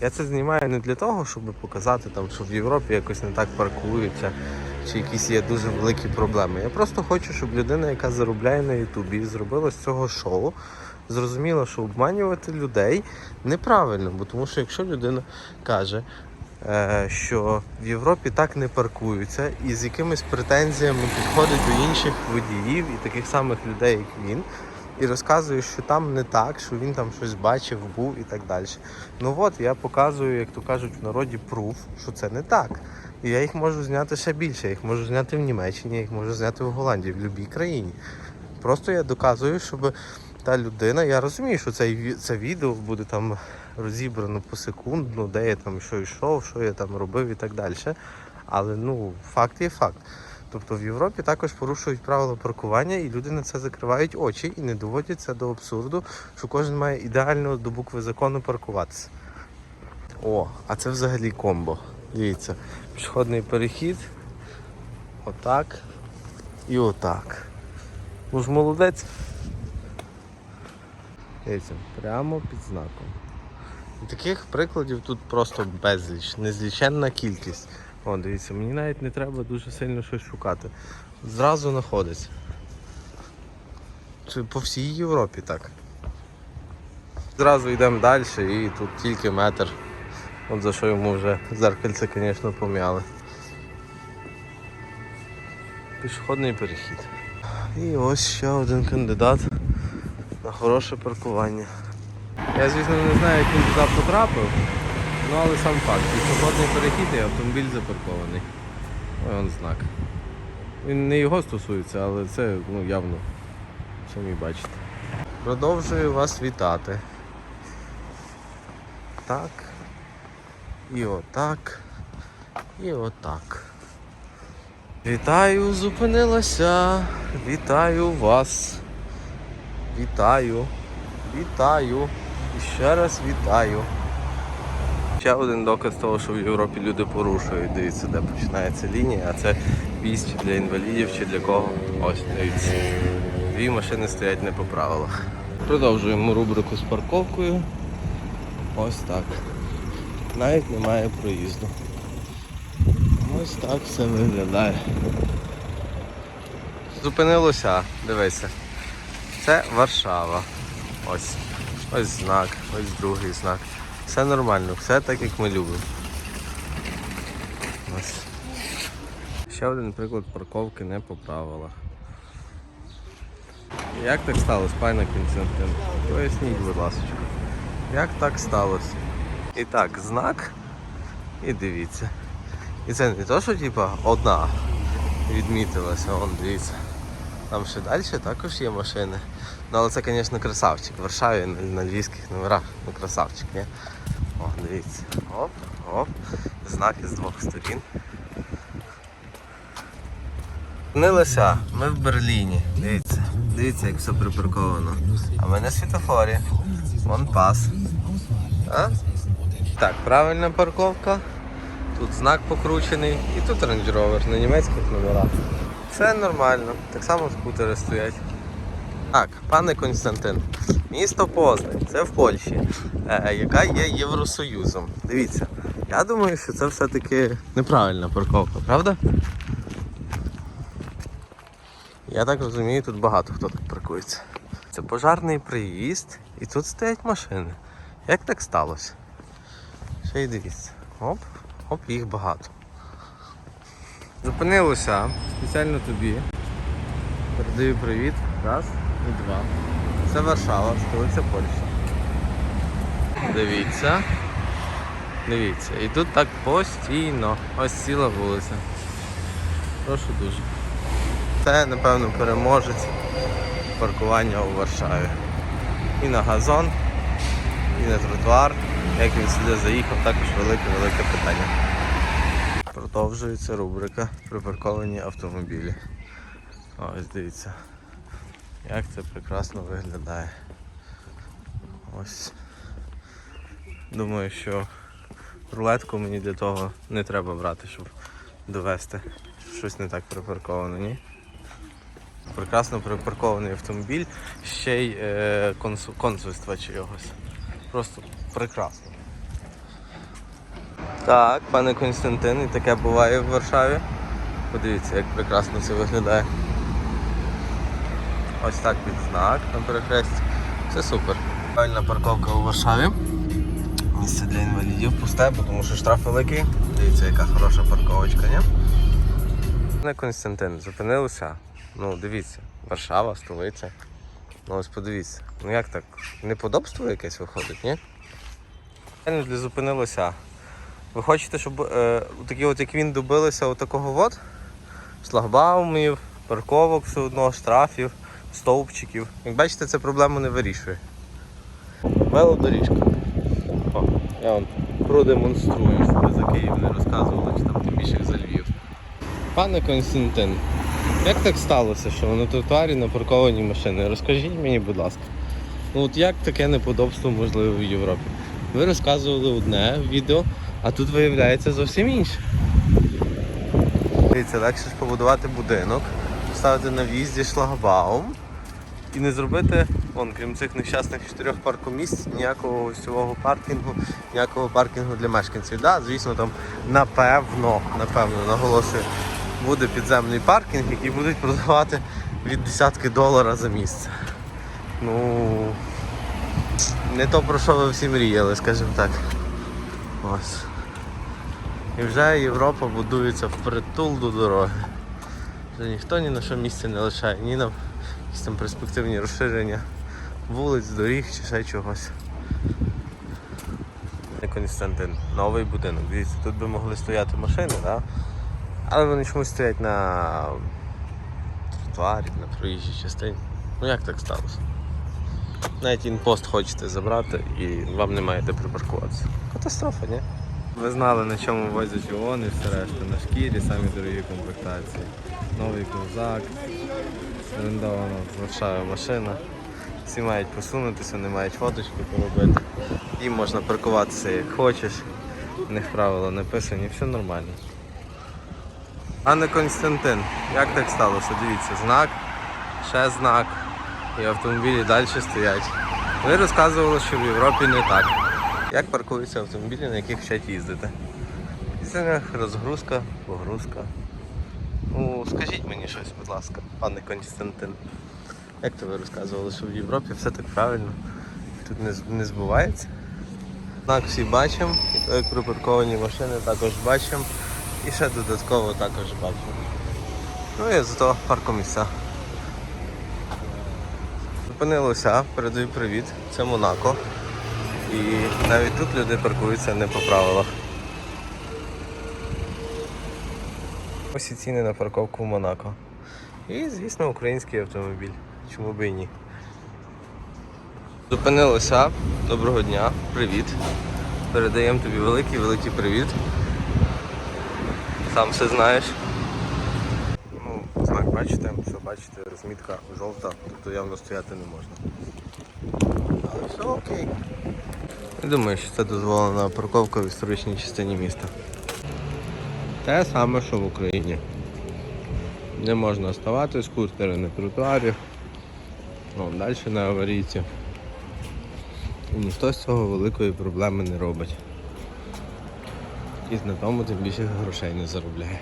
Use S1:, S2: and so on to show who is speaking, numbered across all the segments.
S1: Я це знімаю не для того, щоб показати, там, що в Європі якось не так паркуються, чи якісь є дуже великі проблеми. Я просто хочу, щоб людина, яка заробляє на Ютубі, зробила з цього шоу, зрозуміла, що обманювати людей неправильно, бо тому що якщо людина каже, е, що в Європі так не паркуються, і з якимись претензіями підходить до інших водіїв і таких самих людей, як він, і розказує, що там не так, що він там щось бачив, був і так далі. Ну от я показую, як то кажуть в народі, пруф, що це не так. І я їх можу зняти ще більше. Я їх можу зняти в Німеччині, я їх можу зняти в Голландії, в будь-якій країні. Просто я доказую, щоб та людина, я розумію, що це, це відео буде там розібрано посекундно, де я там що йшов, що я там робив і так далі. Але ну, факт є факт. Тобто в Європі також порушують правила паркування, і люди на це закривають очі і не доводять це до абсурду, що кожен має ідеально до букви закону паркуватися. О, а це взагалі комбо. Дивіться, пішохідний перехід. Отак. І отак. Ну ж молодець. Дивіться, прямо під знаком. Таких прикладів тут просто безліч, незліченна кількість. О, дивіться, мені навіть не треба дуже сильно щось шукати. Зразу знаходиться. Це по всій Європі так. Зразу йдемо далі і тут тільки метр. От за що йому вже зеркальце, звісно, пом'яли. Пішохідний перехід. І ось ще один кандидат на хороше паркування. Я, звісно, не знаю, як він туди потрапив, ну але сам факт. Пішохідний перехід і автомобіль запаркований. Ой, он знак. Він не його стосується, але це ну, явно самі бачите. Продовжую вас вітати. Так. І отак. І отак. Вітаю, зупинилася. Вітаю вас. Вітаю. Вітаю. І ще раз вітаю. Ще один доказ того, що в Європі люди порушують. Дивіться, де починається лінія, а це вісь для інвалідів, чи для кого. Ось, дивіться. Дві машини стоять не по правилах. Продовжуємо рубрику з парковкою. Ось так. Навіть немає проїзду. Ось так все виглядає. Зупинилося, дивися. Це Варшава. Ось. Ось знак, ось другий знак. Все нормально, все так як ми любимо. Ось. Ще один приклад парковки не по правилах. Як так сталося, пане Константин? Поясніть, будь ласка. Як так сталося? І так, знак. І дивіться. І це не то, що типа одна відмітилася, вон дивіться. Там ще далі також є машини. Ну але це, звісно, красавчик. В Варшаві на, львівських номерах ну красавчик, ні? О, дивіться. Оп, оп. Знаки з двох сторін. Зупинилися, ми в Берліні. Дивіться, дивіться, як все припарковано. А ми на світофорі. Вон пас. А? Так, правильна парковка. Тут знак покручений і тут Rover на німецьких номерах. Все нормально. Так само скутери стоять. Пане Константин, місто Познань, це в Польщі, е, яка є Євросоюзом. Дивіться, я думаю, що це все-таки неправильна парковка, правда? Я так розумію, тут багато хто так паркується. Це пожарний приїзд і тут стоять машини. Як так сталося? Ще й дивіться. Оп, оп, їх багато. Зупинилося спеціально тобі. Передаю привіт. Раз і два. Це Варшава, столиця Польщі. Дивіться. Дивіться. І тут так постійно. Ось ціла вулиця. Прошу дуже. Це, напевно, переможець паркування у Варшаві. І на газон, і на тротуар. Як він сюди заїхав, також велике-велике питання. Продовжується рубрика припарковані автомобілі. Ось дивіться, як це прекрасно виглядає. Ось. Думаю, що рулетку мені для того не треба брати, щоб довести, що щось не так припарковано, ні? Прекрасно припаркований автомобіль, ще й е, консу- консульства чогось. Просто прекрасно. Так, пане Константин, і таке буває в Варшаві. Подивіться, як прекрасно це виглядає. Ось так під знак на перехресті. Все супер. Правильна парковка у Варшаві. Місце для інвалідів пусте, тому що штраф великий. Дивіться, яка хороша парковочка, ні? Пане Константин, зупинилися. Ну, дивіться, Варшава, столиця. Ну ось подивіться. Ну як так? Неподобство якесь виходить, ні? Де зупинилося. Ви хочете, щоб е, такі от як він добилися от такого от шлагбаумів, парковок все одно, штрафів, стовпчиків. Як бачите, це проблему не вирішує. Велодоріжка. О, я вам продемонструю, щоб ви за Київ не розказували, чи там тим більше за Львів. Пане Константин, як так сталося, що на тротуарі напарковані машини? Розкажіть мені, будь ласка. Ну от як таке неподобство можливо в Європі? Ви розказували одне відео, а тут виявляється зовсім інше. Дивіться, легше ж побудувати будинок, поставити на в'їзді шлагбаум і не зробити, вон, крім цих нещасних чотирьох паркомісць, ніякого гостьового паркінгу, ніякого паркінгу для мешканців. Да, звісно, там напевно, напевно, наголошую, буде підземний паркінг, який будуть продавати від десятки долара за місце. Ну не то про що ви всі мріяли, скажімо так. Ось. І вже Європа будується впритул до дороги. Вже ніхто ні на що місце не лишає, ні на якісь там перспективні розширення вулиць, доріг чи ще чогось. Константин, новий будинок. Дивіться, тут би могли стояти машини, да? але вони чомусь стоять на тротуарі, на проїжджій частині. Ну як так сталося? Навіть інпост хочете забрати і вам немає де припаркуватися. Катастрофа, ні? Ви знали на чому возять ООН і все решта. На шкірі, самі дорогі комплектації. Новий ковзак, орендована в Варшаві машина. Всі мають посунутися, не мають фоточки поробити. Їм можна паркуватися як хочеш. У них правила написані, все нормально. Анне Константин, як так сталося? Дивіться, знак, ще знак. І автомобілі далі стоять. Ви розказували, що в Європі не так. Як паркуються автомобілі, на яких вчать їздити? Розгрузка, погрузка. Ну, скажіть мені щось, будь ласка, пане Константин. Як то ви розказували, що в Європі все так правильно? Тут не, не збувається? Знак всі бачимо, припарковані машини також бачимо. І ще додатково також бачимо. Ну і зато паркомісця. Зупинилося, передаю привіт. Це Монако. І навіть тут люди паркуються не по правилах. Ось ціни на парковку в Монако. І, звісно, український автомобіль. Чому би і ні. Зупинилося. Доброго дня, привіт. Передаємо тобі великий великий привіт. Сам все знаєш. Ну, знак бачите, все бачите, розмітка жовта, тобто явно стояти не можна. Але все окей. Я думаю, що це дозволена парковка в історичній частині міста. Те саме, що в Україні. Не можна ставати скутери на тротуарі. Ну, далі на аварійці. І ніхто з цього великої проблеми не робить. І на тому тим більше грошей не заробляє.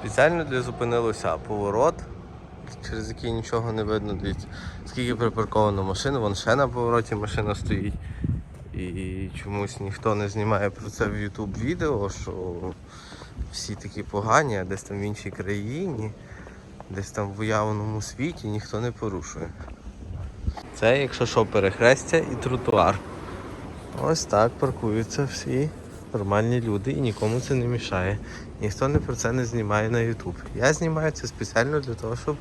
S1: Спеціально для зупинилося поворот, через який нічого не видно. Дивіться, скільки припарковано машин, вон ще на повороті машина стоїть. І чомусь ніхто не знімає про це в YouTube відео, що всі такі погані, а десь там в іншій країні, десь там в уявному світі ніхто не порушує. Це, якщо що, перехрестя і тротуар. Ось так паркуються всі нормальні люди і нікому це не мішає. Ніхто не про це не знімає на YouTube. Я знімаю це спеціально для того, щоб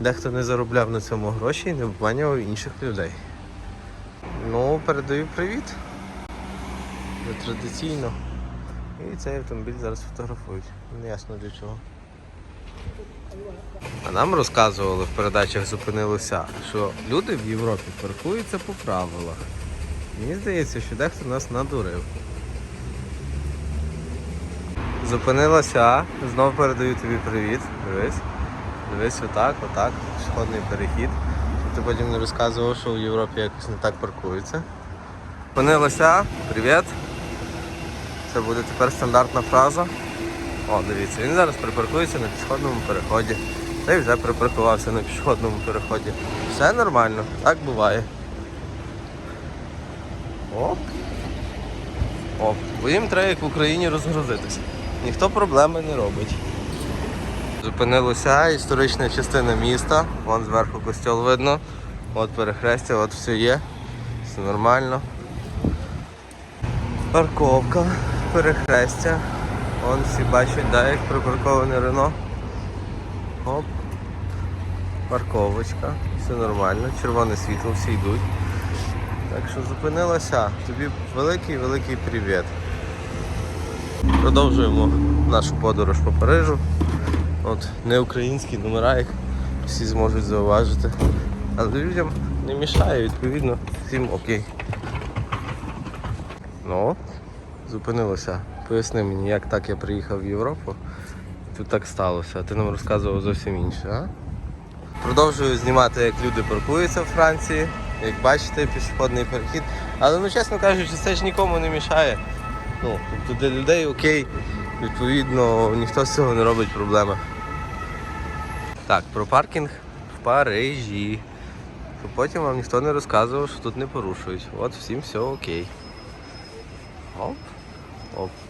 S1: дехто не заробляв на цьому гроші і не обманював інших людей. Ну, передаю привіт. Традиційно. І цей автомобіль зараз фотографують. Не ясно для чого. А нам розказували в передачах зупинилося, що люди в Європі паркуються по правилах. Мені здається, що дехто нас надурив. Зупинилася, знов передаю тобі привіт. Дивись. Дивись отак, отак, пішохідний перехід. Ти потім не розказував, що в Європі якось не так паркуються. Зупинилася, привіт. Це буде тепер стандартна фраза. О, дивіться, він зараз припаркується на пішохідному переході. Та й вже припаркувався на пішохідному переході. Все нормально, так буває. Оп. Оп. Бо їм треба як в Україні розгрузитися. Ніхто проблеми не робить. Зупинилася історична частина міста. Вон зверху костьол видно. От перехрестя, от все є. Все нормально. Парковка, перехрестя. Вон всі бачать, да, як припарковане Рено. Оп. Парковочка. Все нормально. Червоне світло, всі йдуть. Так що зупинилася. Тобі великий великий привіт. Продовжуємо нашу подорож по Парижу. От не українські номера, як всі зможуть зауважити. Але людям не мішає, відповідно, всім окей. Ну, зупинилося. Поясни мені, як так я приїхав в Європу. Тут так сталося, а ти нам розказував зовсім інше, а? Продовжую знімати, як люди паркуються в Франції. Як бачите, пішохідний перехід. Але ну чесно кажучи, це ж нікому не мішає. Ну, тобто для людей окей, відповідно, ніхто з цього не робить проблеми. Так, про паркінг в Парижі. Потім вам ніхто не розказував, що тут не порушують. От всім все окей. Оп. Оп.